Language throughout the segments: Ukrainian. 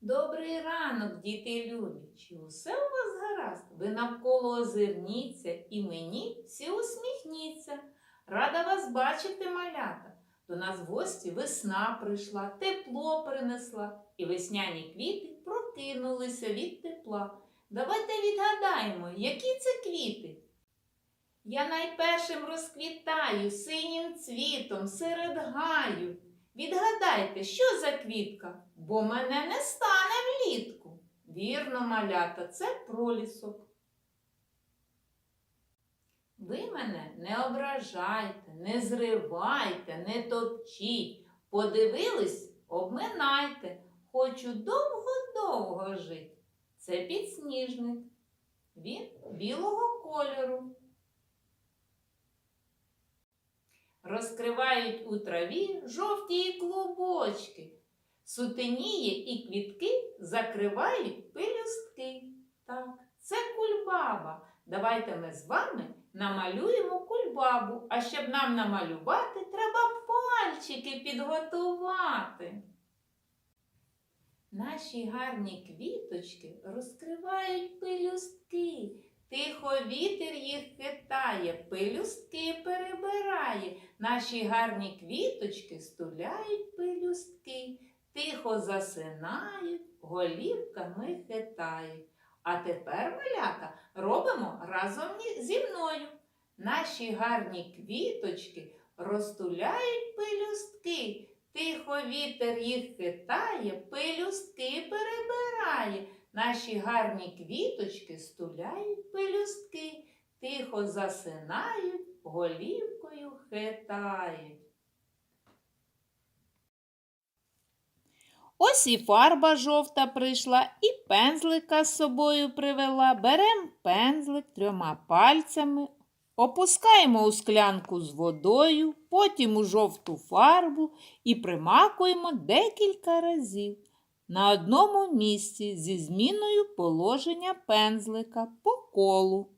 Добрий ранок, діти любі. Чи усе у вас гаразд? Ви навколо озирніться і мені всі усміхніться. Рада вас бачити, малята. До нас в гості весна прийшла, тепло принесла, і весняні квіти прокинулися від тепла. Давайте відгадаємо, які це квіти. Я найпершим розквітаю синім цвітом серед гаю. Відгадайте, що за квітка, бо мене не стане влітку. Вірно, малята, це пролісок. Ви мене не ображайте, не зривайте, не топчіть. Подивились, обминайте. Хочу довго-довго жити. Це підсніжник. Він білого кольору. Розкривають у траві жовті клубочки. Сутеніє і квітки закривають пелюстки. Так, це кульбаба. Давайте ми з вами намалюємо кульбабу. А щоб нам намалювати, треба пальчики підготувати. Наші гарні квіточки розкривають пелюстки. Тихо вітер їх хитає, пелюстки перебирає. Наші гарні квіточки стуляють пелюстки, тихо засинають, голівками хитають. А тепер, малята, робимо разом зі мною. Наші гарні квіточки розтуляють пелюстки, тихо вітер їх хитає, пелюстки перебирає. Наші гарні квіточки стуляють пелюстки, тихо засинають, голівкою хитають. Ось і фарба жовта прийшла, і пензлика з собою привела. Берем пензлик трьома пальцями, опускаємо у склянку з водою, потім у жовту фарбу і примакуємо декілька разів на одному місці зі зміною положення пензлика по колу.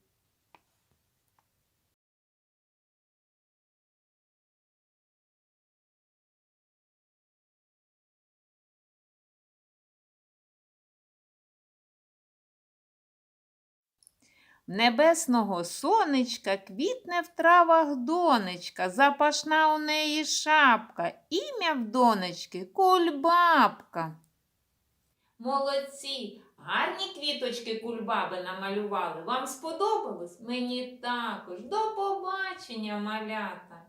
Небесного сонечка квітне в травах донечка, запашна у неї шапка, ім'я в донечки кульбабка. Молодці! Гарні квіточки кульбаби намалювали. Вам сподобалось? Мені також. До побачення, малята!